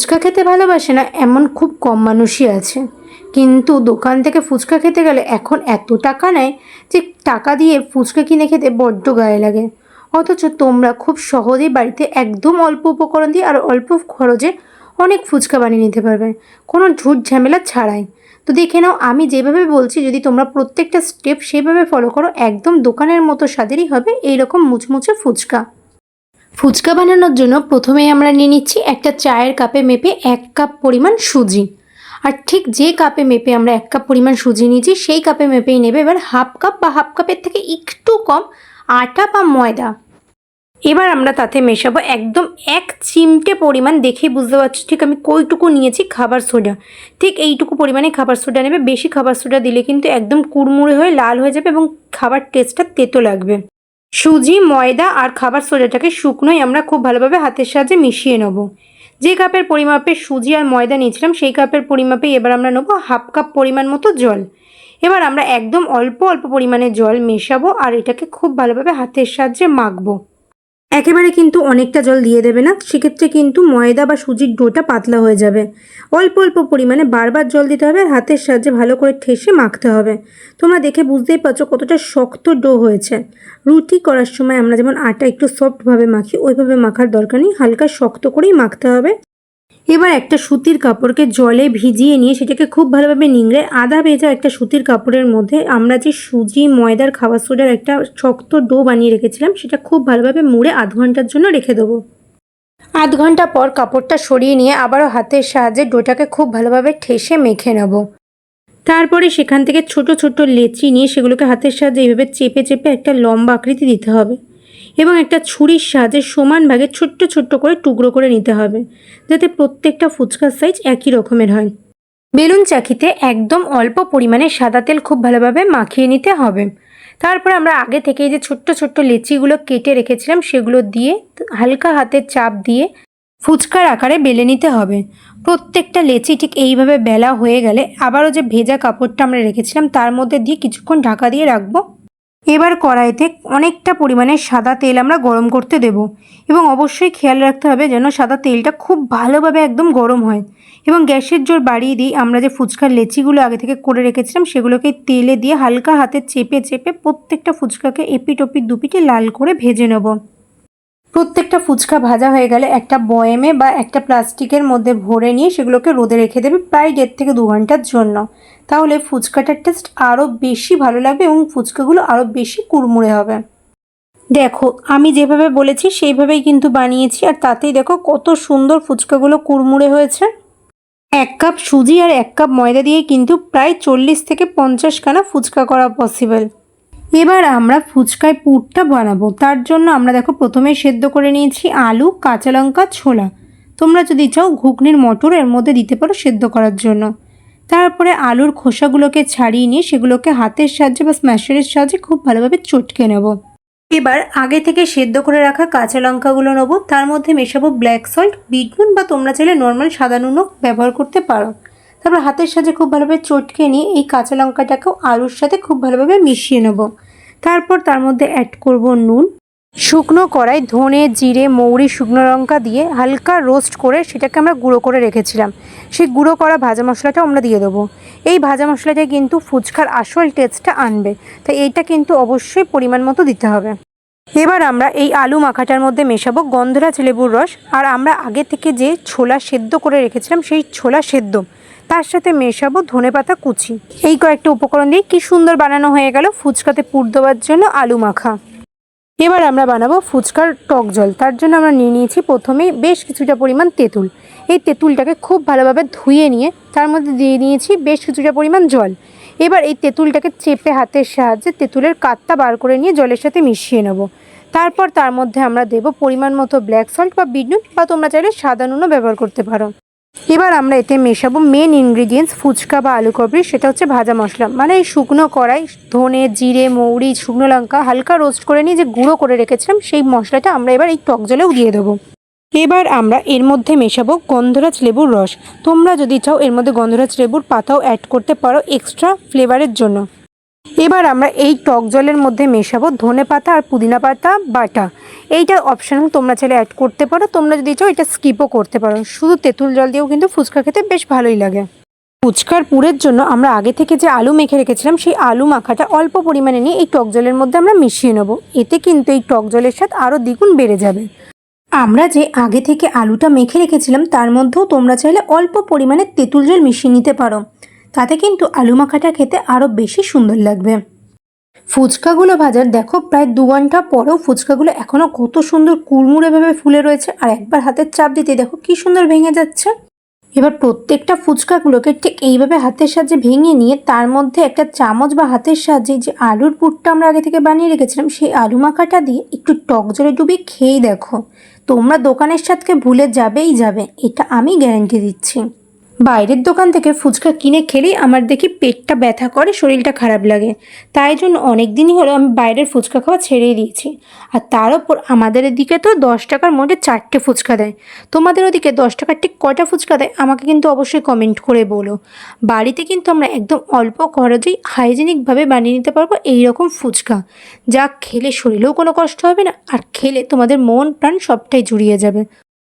ফুচকা খেতে ভালোবাসে না, এমন খুব কম মানুষই আছে। কিন্তু দোকান থেকে ফুচকা খেতে গেলে এখন এত টাকা নেয় যে টাকা দিয়ে ফুচকা কিনে খেতে বড্ড গায়ে লাগে। অথচ তোমরা খুব সহজেই বাড়িতে একদম অল্প উপকরণ দিয়ে আর অল্প খরচে অনেক ফুচকা বানিয়ে নিতে পারবে। কোনো ঝুট ঝামেলা ছাড়াই। তো দেখে নাও, আমি যেভাবে বলছি, যদি তোমরা প্রত্যেকটা স্টেপ সেভাবে ফলো করো, একদম দোকানের মতো স্বাদেরই হবে এইরকম মুচমুচে ফুচকা। ফুচকা বানানোর জন্য প্রথমেই আমরা নিয়ে নিচ্ছি একটা চায়ের কাপে মেপে এক কাপ পরিমাণ সুজি। আর ঠিক যে কাপে মেপে আমরা এক কাপ পরিমাণ সুজি নিয়েছি, সেই কাপে মেপেই নেবে এবার হাফ কাপ বা হাফ কাপের থেকে একটু কম আটা বা ময়দা। এবার আমরা তাতে মেশাবো একদম এক চিমটে পরিমাণ দেখেই বুঝতে পারছি ঠিক আমি কইটুকু নিয়েছি খাবার সোডা। ঠিক এইটুকু পরিমাণে খাবার সোডা নেবে, বেশি খাবার সোডা দিলে কিন্তু একদম কুড়মুড়ে হয়ে লাল হয়ে যাবে এবং খাবার টেস্টটা তেতো লাগবে। সুজি, ময়দা আর খাবার সোডাটাকে শুকনোই আমরা খুব ভালোভাবে হাতের সাহায্যে মিশিয়ে নেব। যে কাপের পরিমাপে সুজি আর ময়দা নিয়েছিলাম, সেই কাপের পরিমাপে এবার আমরা নেব হাফ কাপ পরিমাণ মতো জল। এবার আমরা একদম অল্প অল্প পরিমাণে জল মেশাবো আর এটাকে খুব ভালোভাবে হাতের সাহায্যে মাখবো। একেবারে কিন্তু অনেকটা জল দিয়ে দেবে না, সেক্ষেত্রে কিন্তু ময়দা বা সুজির ডোটা পাতলা হয়ে যাবে। অল্প অল্প পরিমাণে বারবার জল দিতে হবে আর হাতের সাহায্যে ভালো করে ঠেসে মাখতে হবে। তোমরা দেখে বুঝতেই পারছ কতটা শক্ত ডো হয়েছে। রুটি করার সময় আমরা যেমন আটা একটু সফটভাবে মাখি, ওইভাবে মাখার দরকার নেই, হালকা শক্ত করেই মাখতে হবে। এবার একটা সুতির কাপড়কে জলে ভিজিয়ে নিয়ে সেটাকে খুব ভালোভাবে নিংড়ে আদা ভেজা একটা সুতির কাপড়ের মধ্যে আমরা যে সুজি, ময়দার, খাবার সোডার একটা শক্ত ডো বানিয়ে রেখেছিলাম, সেটা খুব ভালোভাবে মুড়ে আধ ঘণ্টার জন্য রেখে দেবো। আধ ঘণ্টা পর কাপড়টা সরিয়ে নিয়ে আবারও হাতের সাহায্যে ডোটাকে খুব ভালোভাবে ঠেসে মেখে নেব। তারপরে সেখান থেকে ছোট ছোট লেচি নিয়ে সেগুলোকে হাতের সাহায্যে এইভাবে চেপে চেপে একটা লম্বা আকৃতি দিতে হবে। এবং একটা ছুরির সাহায্যে সমান ভাগে ছোট্ট ছোট্ট করে টুকরো করে নিতে হবে, যাতে প্রত্যেকটা ফুচকার সাইজ একই রকমের হয়। বেলুন চাকিতে একদম অল্প পরিমাণে সাদা তেল খুব ভালোভাবে মাখিয়ে নিতে হবে। তারপর আমরা আগে থেকে যে ছোট্ট ছোট্ট লেচিগুলো কেটে রেখেছিলাম, সেগুলো দিয়ে হালকা হাতের চাপ দিয়ে ফুচকার আকারে বেলে নিতে হবে। প্রত্যেকটা লেচি ঠিক এইভাবে বেলা হয়ে গেলে আবারও যে ভেজা কাপড়টা আমরা রেখেছিলাম, তার মধ্যে দিয়ে কিছুক্ষণ ঢাকা দিয়ে রাখব। এবার কড়াইতে অনেকটা পরিমাণে সাদা তেল আমরা গরম করতে দেব এবং অবশ্যই খেয়াল রাখতে হবে যেন সাদা তেলটা খুব ভালোভাবে একদম গরম হয়। এবং গ্যাসের জোর বাড়িয়ে দিয়ে আমরা যে ফুচকার লেচিগুলো আগে থেকে করে রেখেছিলাম সেগুলোকে তেলে দিয়ে হালকা হাতে চেপে চেপে প্রত্যেকটা ফুচকাকে এপিট ওপিট দুপিটে লাল করে ভেজে নেব। প্রত্যেকটা ফুচকা ভাজা হয়ে গেলে একটা বয়েমে বা একটা প্লাস্টিকের মধ্যে ভরে নিয়ে সেগুলোকে রোদে রেখে দেবে প্রায় দেড় থেকে দু ঘণ্টার জন্য। তাহলে ফুচকাটার টেস্ট আরও বেশি ভালো লাগবে এবং ফুচকাগুলো আরও বেশি কুড়মুড়ে হবে। দেখো, আমি যেভাবে বলেছি সেইভাবেই কিন্তু বানিয়েছি আর তাতেই দেখো কত সুন্দর ফুচকাগুলো কুড়মুড়ে হয়েছে। এক কাপ সুজি আর এক কাপ ময়দা দিয়ে কিন্তু প্রায় চল্লিশ থেকে পঞ্চাশ খানা ফুচকা করা পসিবল এবার আমরা ফুচকায় পুরটা বানাবো। তার জন্য আমরা দেখো প্রথমে সেদ্ধ করে নিয়েছি আলু, কাঁচা লঙ্কা, ছোলা। তোমরা যদি চাও ঘুগনির মটর এর মধ্যে দিতে পারো সেদ্ধ করার জন্য। তারপরে আলুর খোসাগুলোকে ছাড়িয়ে নিয়ে সেগুলোকে হাতের সাহায্যে বা স্ম্যাশারের সাহায্যে খুব ভালোভাবে চটকে নেব। এবার আগে থেকে সেদ্ধ করে রাখা কাঁচা লঙ্কাগুলো নেব। তার মধ্যে মেশাবো ব্ল্যাক সল্ট বিট নুন বা তোমরা চাইলে নর্মাল সাদা নুনও ব্যবহার করতে পারো। তারপর হাতের সাহায্যে খুব ভালোভাবে চটকে নিয়ে এই কাঁচা লঙ্কাটাকেও আলুর সাথে খুব ভালোভাবে মিশিয়ে নেব। তারপর তার মধ্যে অ্যাড করব নুন। শুকনো কড়াই, ধনে, জিরে, মৌরি, শুকনো লঙ্কা দিয়ে হালকা রোস্ট করে সেটাকে আমরা গুঁড়ো করে রেখেছিলাম। সেই গুঁড়ো করা ভাজা মশলাটাও আমরা দিয়ে দেবো। এই ভাজা মশলাটা কিন্তু ফুচকার আসল টেস্টটা আনবে। তাই এইটা কিন্তু অবশ্যই পরিমাণ মতো দিতে হবে। এবার আমরা এই আলু মাখাটার মধ্যে মেশাবো গন্ধরাজ লেবুর রস। আর আমরা আগে থেকে যে ছোলা সেদ্ধ করে রেখেছিলাম, সেই ছোলা সেদ্ধ। তার সাথে মেশাবো ধনেপাতা কুচি। এই কয়েকটা উপকরণ দিয়ে কি সুন্দর বানানো হয়ে গেল ফুচকাতে পুর দেওয়ার জন্য আলু মাখা। এবার আমরা বানাবো ফুচকার টক জল। তার জন্য আমরা নিয়ে নিয়েছি প্রথমেই বেশ কিছুটা পরিমাণ তেঁতুল। এই তেঁতুলটাকে খুব ভালোভাবে ধুয়ে নিয়ে তার মধ্যে দিয়ে নিয়েছি বেশ কিছুটা পরিমাণ জল। এবার এই তেঁতুলটাকে চেপে হাতের সাহায্যে তেঁতুলের কাতটা বার করে নিয়ে জলের সাথে মিশিয়ে নেব। তারপর তার মধ্যে আমরা দেব পরিমাণ মতো ব্ল্যাক সল্ট বা বিট নুন বা তোমরা চাইলে সাদা নুনও ব্যবহার করতে পারো। এবার আমরা এতে মেশাবো মেন ইনগ্রিডিয়েন্টস ফুচকা বা আলু কবরি সেটা হচ্ছে ভাজা মশলা। মানে এই শুকনো কড়াই, ধনে, জিরে, মৌরি, শুকনো লঙ্কা, হালকা রোস্ট করে নিয়ে যে গুঁড়ো করে রেখেছিলাম, সেই মশলাটা আমরা এবার এই টক জলেও দিয়ে দেবো। এবার আমরা এর মধ্যে মেশাবো গন্ধরাজ লেবুর রস। তোমরা যদি চাও এর মধ্যে গন্ধরাজ লেবুর পাতাও অ্যাড করতে পারো এক্সট্রা ফ্লেভারের জন্য। এবার আমরা এই টক জলের মধ্যে মেশাবো ধনে পাতা আর পুদিনা পাতা, বাটা। এইটা অপশনাল তোমরা চাইলে অ্যাড করতে পারো। তোমরা যদি চাও, এটা স্কিপও করতে পারো। শুধু তেঁতুল জল দিয়েও কিন্তু ফুচকা খেতে বেশ ভালোই লাগে। ফুচকার পুরের জন্য আমরা আগে থেকে যে আলু মেখে রেখেছিলাম, সেই আলু মাখাটা অল্প পরিমাণে নিয়ে এই টক জলের মধ্যে আমরা মিশিয়ে নেব। এতে কিন্তু এই টক জলের স্বাদ আরও দ্বিগুণ বেড়ে যাবে। আমরা যে আগে থেকে আলুটা মেখে রেখেছিলাম, তার মধ্যেও তোমরা চাইলে অল্প পরিমাণে তেঁতুল জল মিশিয়ে নিতে পারো। তাতে কিন্তু আলু মাখাটা খেতে আরও বেশি সুন্দর লাগবে। ফুচকাগুলো ভাজার, দেখো প্রায় দু ঘণ্টা পরেও ফুচকাগুলো এখনও কত সুন্দর কুড়মুড়েভাবে ফুলে রয়েছে। আর একবার হাতের চাপ দিতে দেখো কি সুন্দর ভেঙে যাচ্ছে। এবার প্রত্যেকটা ফুচকাগুলোকে ঠিক এইভাবে হাতের সাহায্যে ভেঙে নিয়ে তার মধ্যে একটা চামচ বা হাতের সাহায্যে যে আলুর পুরটা আমরা আগে থেকে বানিয়ে রেখেছিলাম, সেই আলু মাখাটা দিয়ে একটু টক জলে ডুবিয়ে খেয়েই দেখো। তোমরা দোকানের সাথে ভুলে যাবেই যাবে, এটা আমি গ্যারেন্টি দিচ্ছি। বাইরের দোকান থেকে ফুচকা কিনে খেলেই আমার দেখি পেটটা ব্যথা করে, শরীরটা খারাপ লাগে। তাই জন্য অনেক দিনই হলো আমি বাইরের ফুচকা খাওয়া ছেড়েই দিয়েছি। আর তার ওপর আমাদের এদিকে তো দশ টাকার মধ্যে চারটে ফুচকা দেয়। তোমাদের ওদিকে দশ টাকার ঠিক কটা ফুচকা দেয় আমাকে কিন্তু অবশ্যই কমেন্ট করে বলো। বাড়িতে কিন্তু আমরা একদম অল্প খরচেই হাইজেনিকভাবে বানিয়ে নিতে পারব এই রকম ফুচকা। যা খেলে শরীরেও কোনো কষ্ট হবে না, আর খেলে তোমাদের মন প্রাণ সবটাই জুড়িয়ে যাবে।